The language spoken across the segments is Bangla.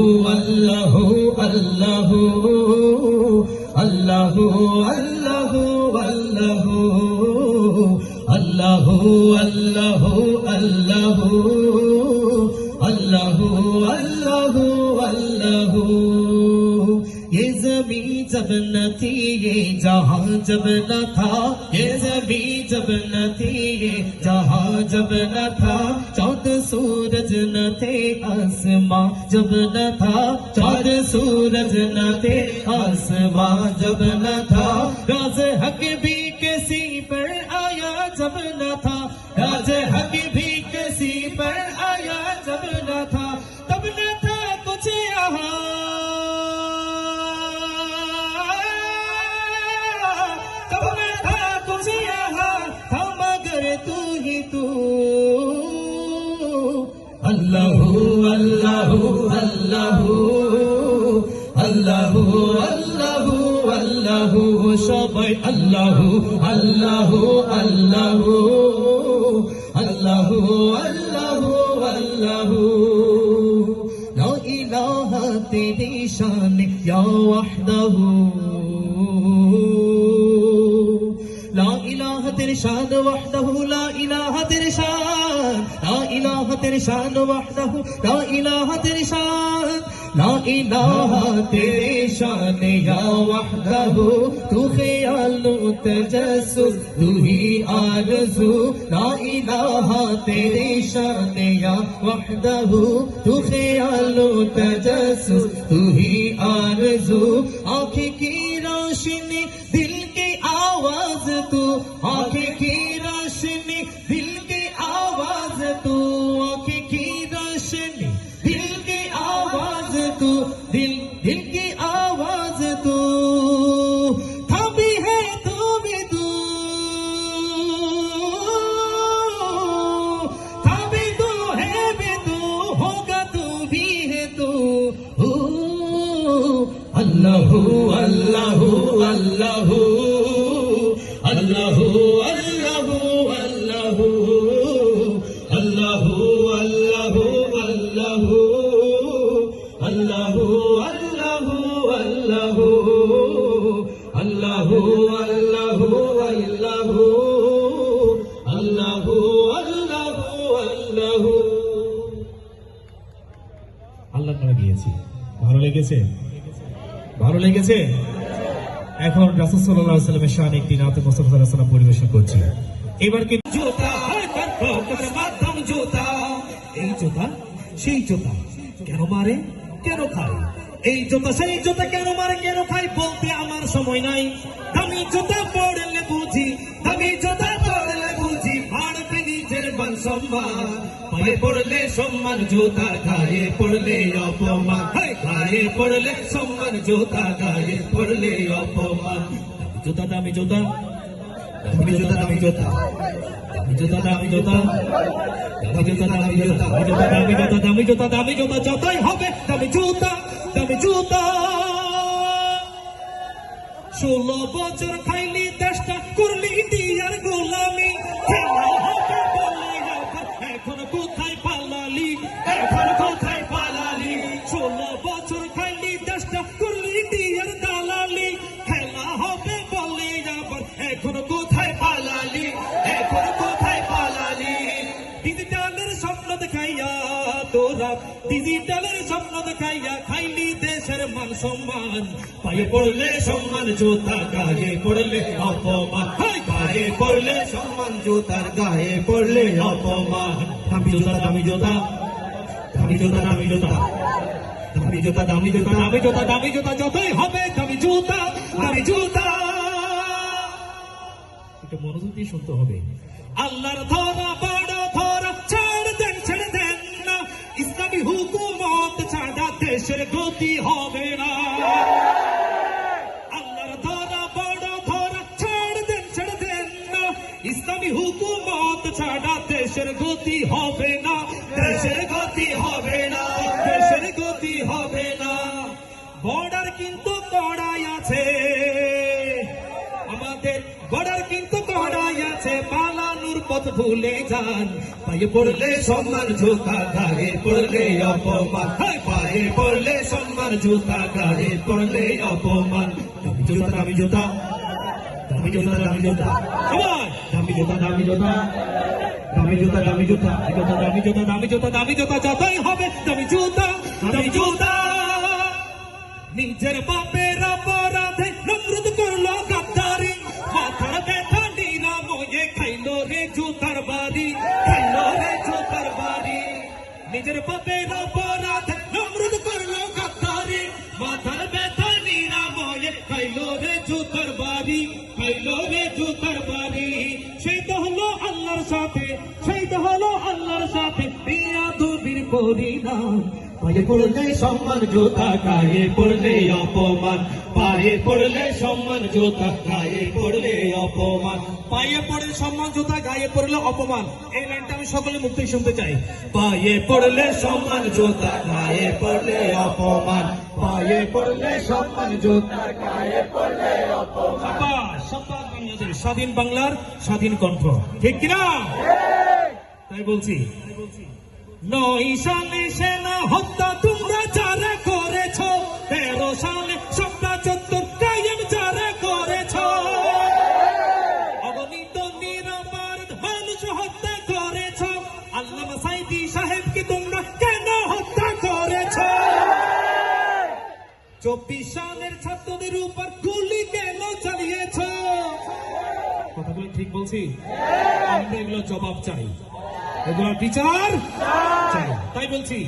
الله الله الله الله الله الله الله الله الله الله ये जमी जब न थी ये जहां जब न था ये जमी जब न थी ये जहाँ जब न था चौथ सूरज न थे, आसमां जब न था चार सूरज न थे, आसमां जब न था। राज हक भी किसी पर आया जब न था তু। আল্লাহ আল্লাহ আল্লাহ। আল্লাহ আল্লাহ আল্লাহ। সবাই আল্লাহ আল্লাহ আল্লাহ। আল্লাহ আল্লাহ আল্লাহ। لا إله تدي شانك يا وحده لا إله تدي شان وحده شان وحده لا إله تیری شان لا إله تیری شان یا وحده تو خیال و تجسس تو ہی آرزو لا إله تیری شان یا وحده تو خیال و تجسس تو ہی آرزو آنکھ کی روشنی دل کی آواز تو آنکھ کی আল্লাহ আল্লাহ আল্লাহ আল্লাহ এখন রাসুল সাল্লাহ একটি নাত মোস্তফা পরিবেশন করছে এবার কি জুতা জুতা। এই জুতা, সেই জুতা কেন মারে? কেন খায় এই জুতা, সেই জুতা কেন মারে কেন খায় বলতে আমার সময় নাই। দামি জুতা পড়লে বুঝি, দামি জুতা পড়লে বুঝি ভাড়বে নিজের মান সম্মান। পায়ে পড়লে সম্মান জুতা গায়ে পড়লে অপমান। গায়ে পড়লে সম্মান জুতা গায়ে পড়লে অপমান। জুতা, দামি জুতা। আমি যোদ্ধা আমি যোদ্ধা আমি যোদ্ধা আমি যোদ্ধা দামি জুতা দামি জুতা দামি জুতা দামি জুতা দামি জুতা যতই হবে দামি জুতা দামি জুতা ষোলো বছর খাইলি চেষ্টা করলি ইন্ডিয়ার গোলামি। এখন কোথায় পালালি? এখন কোথায় পালালি? ষোল বছর খাইলি দেশটা সম্মান। পায়ে পড়লে সম্মান, জোতা গায়ে পড়লে অপমান। গায়ে পড়লে সম্মান জোতার গায়ে পড়লে অপমান। দামি জোতা দামি জোতা। দামি জোতা দামি জোতা। দামি জোতা দামি জোতা দামি জোতা দামি জোতা, যতই হবে দামি জুতা দামি জুতা। একটু মনোযোগ দিয়ে শুনতে হবে। আল্লাহর ধরা দেশের গতি হবে না। আল্লাহর ধরা বড় ধরা ছেড় দেন, ছেড়ে দেন ইসলামী হুকুমত ছাড়া দেশের গতি হবে না। দেশের গতি হবে না। দেশের গতি হবে না। বর্ডার কিন্তু কড়াই আছে। আমাদের বর্ডার কিন্তু কড়াই আছে। পালানোর পথ ভুলে যান। পড়লে সম্মান জুতা গায়ে পড়লে অপমান। পায়ে পড়লে সম্মান, জুতা গায়ে পড়লে অপমান। দামি জুতা দামি জুতা। দামি জুতা দামি জুতা। দামি জুতা দামি জুতা। দামি জুতা দামি জুতা। জুতা, দামি জুতা দামি জুতা দামি জুতা। যতই হবে দামি জুতা দামি জুতা। নিজের বাপের অপরাধে নমরুদ করল গাদ্দারি। মাথার ব্যথা নিরাময়ে খাইলো রে জুতার বাড়ি। খাইলো রে জুতার বাড়ি। নিজের বাপের অপরাধে পায়ে পড়লে সম্মান জোতা গায়ে পড়লে অপমান। পায়ে পড়লে সম্মান জোতা গায়ে পড়লে অপমান। পায়ে পড়লে সম্মান জোতা গায়ে পড়লে অপমান। এই লাইনটা আমি সকলে মুক্তি শুনতে চাই। পায়ে পড়লে সম্মান জোতা গায়ে পড়লে অপমান। পায়ে পড়লে সম্মান জোতা গায়ে পড়লে অপমান। স্বাধীন বাংলার স্বাধীন কণ্ঠ। ঠিক কিনা? তাই বলছি। নয় সালে সেনা হত্যা তোমরা যারা করেছ, তেরো সালে সপ্তাহ চত্বর কায়েম যারা করেছ। অগণিত নিরাপরাধ মানুষ হত্যা করেছ। আল্লামা সাইদি সাহেবকে তোমরা কেন হত্যা করেছ? চব্বিশ সালের ছাত্রদের উপর গুলি কেন চালিয়েছ? কথাগুলো ঠিক বলছি? আমরা এগুলো জবাব চাই। এগুলোর বিচার? তাই বলছি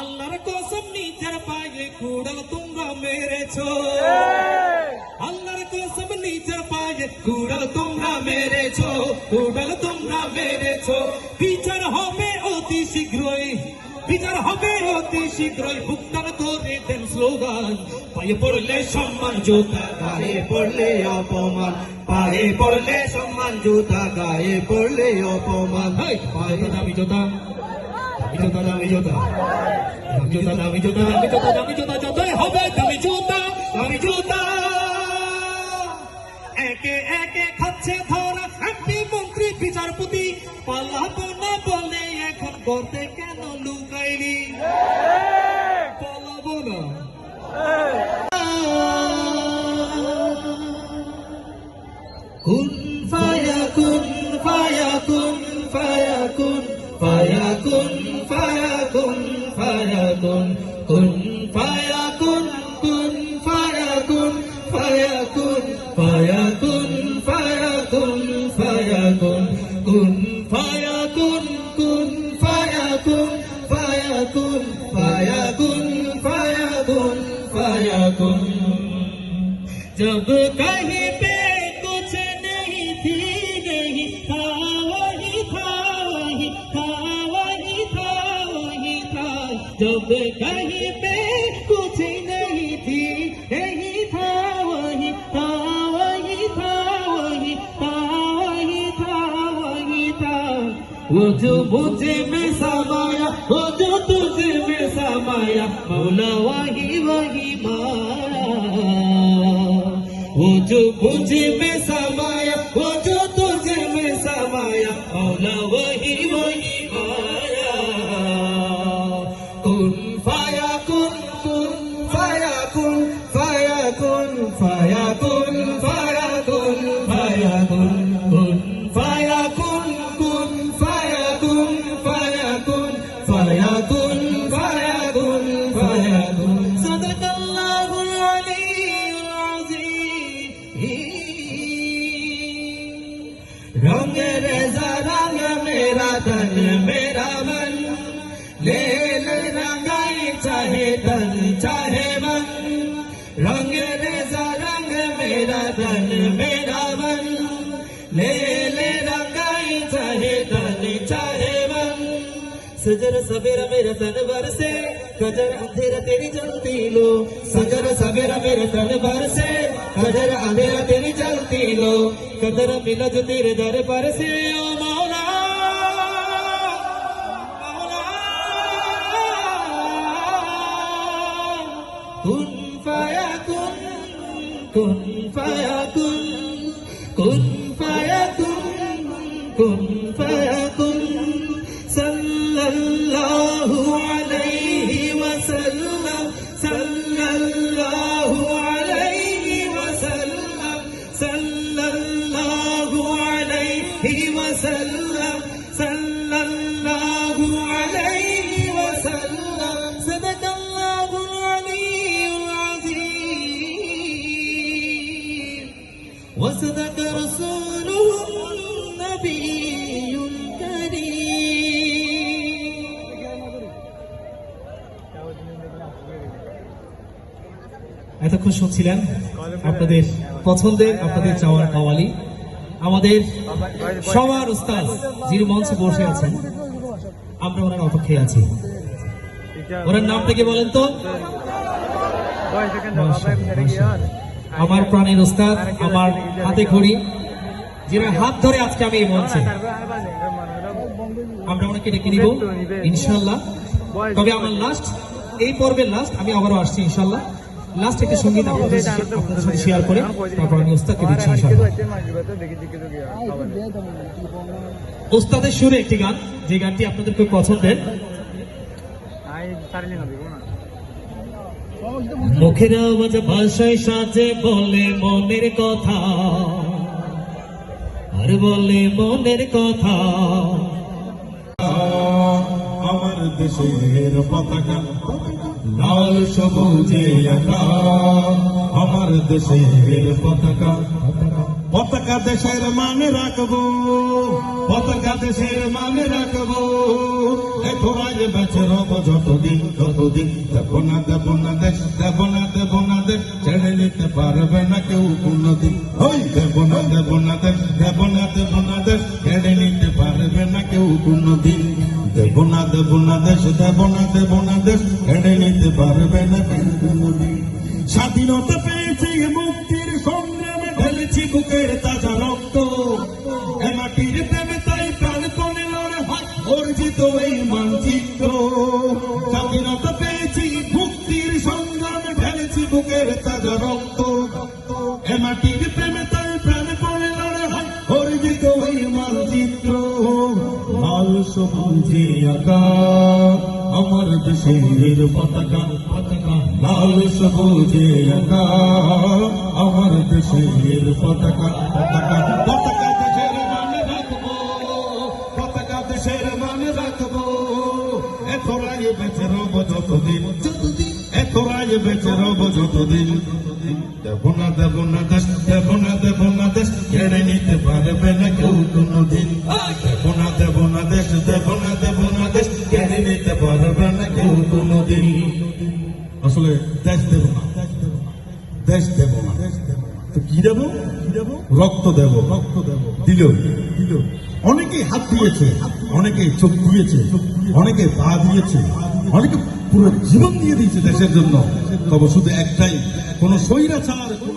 আল্লাহর কসম নিজের পায়ে কুড়াল তোমরা মেরেছ। আল্লাহর কসম নিজের পায়ে কুড়াল তোমরা মেরেছ, কুড়াল তোমরা মেরেছ। বিচার হবে। অতি শীঘ্রই ভুগতান করে দেন স্লোগান। পায়ে পড়লে সম্মান, জোতা গায়ে পড়লে অপমান। পায়ে পড়লে সম্মান, জোতা গায়ে পড়লে অপমান। পায়ে দামি জুতা। একে একে খাচ্ছে ধরা করতে কেন লুকাইলি পালাবো না কুন ফায়া কুন ফায়া কুন ফায়া কুন ফায়া কুন ফায়া কুন ফায়া जब कहीं पे कुछ नहीं थी नहीं था वही था वही था वही था वही, था। जब कहीं पे कुछ नहीं थी, नहीं था वही था वही था वही था वही था वही, था। वो जो मुझे में समाया, वो जो तुझे में समाया, मौला वही वही जो मुझे में समाया वो जो तुझे में समाया मौला वही वही माया अज़ीम रंग मेरा तन मेरा मन। ले रंगाई चाहे तन चाहे मन। रंग रेजा रंग मेरा तन मेरा मन। ले रंगाई चाहे तन चाहे मन। सजर सवेरा मेरे तन से कजर अंधेरा तेरी जलती लो। सजर सवेरा मेरे तन भर से कजर अंधेरा मिलो कदर मिलो जो तेरे दरबार से ओ मौला मौला कुन फाया कुन कुन फाया कुन कुन फाया कुन कुन এতক্ষণ শুনছিলেন আপনাদের পছন্দের, আপনাদের চাওয়ার কাওয়ালি। আমাদের সবার উস্তাদ যিনি মঞ্চে বসে আছেন, আমরা ওনার অপেক্ষায় আছি। ওনার নামটা কি বলেন তো? আমার প্রাণের উস্তাদ, আমার হাতে ঘড়ি যিনি হাত ধরে আজকে আমি এই মঞ্চে। আমরা ওনাকে ডেকে নিব ইনশাল্লাহ তবে আমার লাস্ট এই পর্বের লাস্ট আমি আবারও আসছি ইনশাল্লাহ লাস্ট একটা সংগীত আপনাদের সাথে- শেয়ার করে তারপর আমি উস্তাদকে দিচ্ছি উস্তাদের সুরে একটি গান, যে গানটি আপনাদের খুব পছন্দের। মুখের আওয়াজ ভাষায় সাজে বলে মনের কথা, আর বলে মনের কথা। আমার দেশের পতাকা। লাল সবুজে আমার দেশের পতাকা। পতাকা দেশের মানে রাখব, পতাকা দেশের মানে রাখব। আজ বেঁচে রব যতদিন, ততদিন। দেব না দেব না দেশ দেব না দেব না দেশ। ছেড়ে নিতে পারবে না কেউ কোনদিন। ওই দেব না দেব না দেশ দেব না দেব না দেশ। ছেড়ে নিতে পারবে না কেউ কোনদিন। দেব না দেব না দেশ দেব না দেব না দেশ ছেড়ে নিতে পারবে না স্বাধীনতা পেয়েছি মুক্তির সংগ্রামে, ঢেলেছি বুকের তাজা রক্ত। এ দেশের পতাকা পতাকা, লাল সবুজে আমার দেশের পতাকা পতাকা পতাকা দেশের মানে রাখব, পতাকা দেশের মানে রাখব। এতরাই বেঁচে রব যতদিন যতদিন, এতরাই বেঁচে রব যতদিন। দেব না দেব না দেশ দেব না দেব না দেশ, কেড়ে নিতে পারবে না কেউ কোনদিন। দেব না দেব না দেশ দেব না আসলে দেশ দেব না। দেশ দেব না। তো কি দেব? রক্ত দেব। রক্ত দেব দিল। দিল অনেকে হাত দিয়েছে। অনেকে চোখ দিয়েছে অনেকে পা দিয়েছে। অনেকে পুরো জীবন দিয়ে দিয়েছে দেশের জন্য। তবে শুধু একটাই, কোন কোন